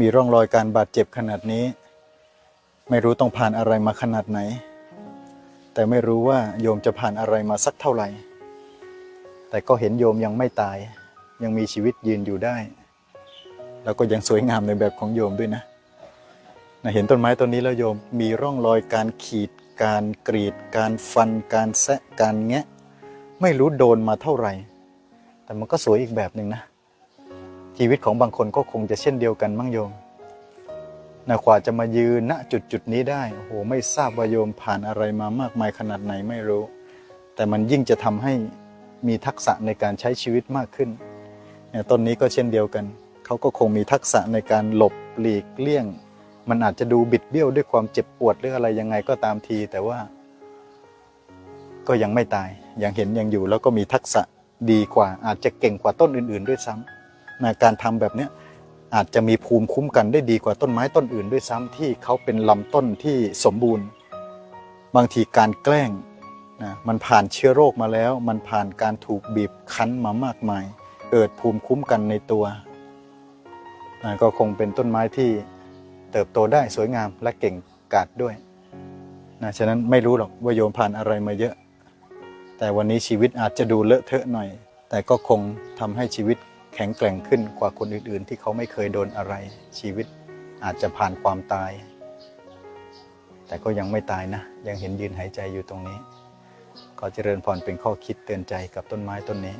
มีร่องรอยการบาดเจ็บขนาดนี้ ไม่รู้ต้องผ่านอะไรมาขนาดไหน แต่ไม่รู้ว่าโยมจะผ่านอะไรมาสักเท่าไหร่ แต่ก็เห็นโยมยังไม่ตาย ยังมีชีวิตยืนอยู่ได้ แล้วก็ยังสวยงามในแบบของโยมด้วยนะนะเห็นต้นไม้ต้นนี้แล้วโยมมีร่องรอยการขีด การกรีด การฟัน การแซะ การแงะ ไม่รู้โดนมาเท่าไหร่ แต่มันก็สวยอีกแบบหนึ่งนะ ชีวิตของบางคนก็คงจะเช่นเดียวกันมั้งโยมนะกว่าจะมายืนณจุดจุดนี้ได้โอ้โหไม่ทราบว่าโยมผ่านอะไรมามากมายขนาดไหนไม่รู้ แต่มันยิ่งจะทำให้มีทักษะในการใช้ชีวิตมากขึ้นเนี่ยต้นนี้ก็เช่นเดียวกัน เขาก็คงมีทักษะในการหลบหลีกเลี่ยง มันอาจจะดูบิดเบี้ยวด้วยความเจ็บปวดหรืออะไรยังไงก็ตามที แต่ว่า ก็ยังไม่ตายยังเห็นยังอยู่แล้วก็มีทักษะดีกว่าอาจจะเก่งกว่าต้นอื่น ๆ ด้วยซ้ำ นะการทำแบบนี้อาจจะมีภูมิคุ้มกันได้ดีกว่าต้นไม้ต้นอื่นด้วยซ้ำที่เขาเป็นลำต้นที่สมบูรณ์ บางทีการแกล้งนะมันผ่านเชื้อโรคมาแล้ว มันผ่านการถูกบีบคั้นมามากมาย เกิดภูมิคุ้มกันในตัวนะก็คงเป็นต้นไม้ที่เติบโตได้สวยงามและเก่งกาจด้วยนะฉะนั้นไม่รู้หรอกว่าโยมผ่านอะไรมาเยอะ แต่วันนี้ชีวิตอาจจะดูเลอะเทอะหน่อย แต่ก็คงทำให้ชีวิต ข็งแกร่งขึ้นกว่าคนอื่นๆ ที่เขาไม่เคยโดนอะไร ชีวิตอาจจะผ่านความตาย แต่ก็ยังไม่ตายนะ ยังเห็นยืนหายใจอยู่ตรงนี้ ขอเจริญพรเป็นข้อคิดเตือนใจกับต้นไม้ต้นนี้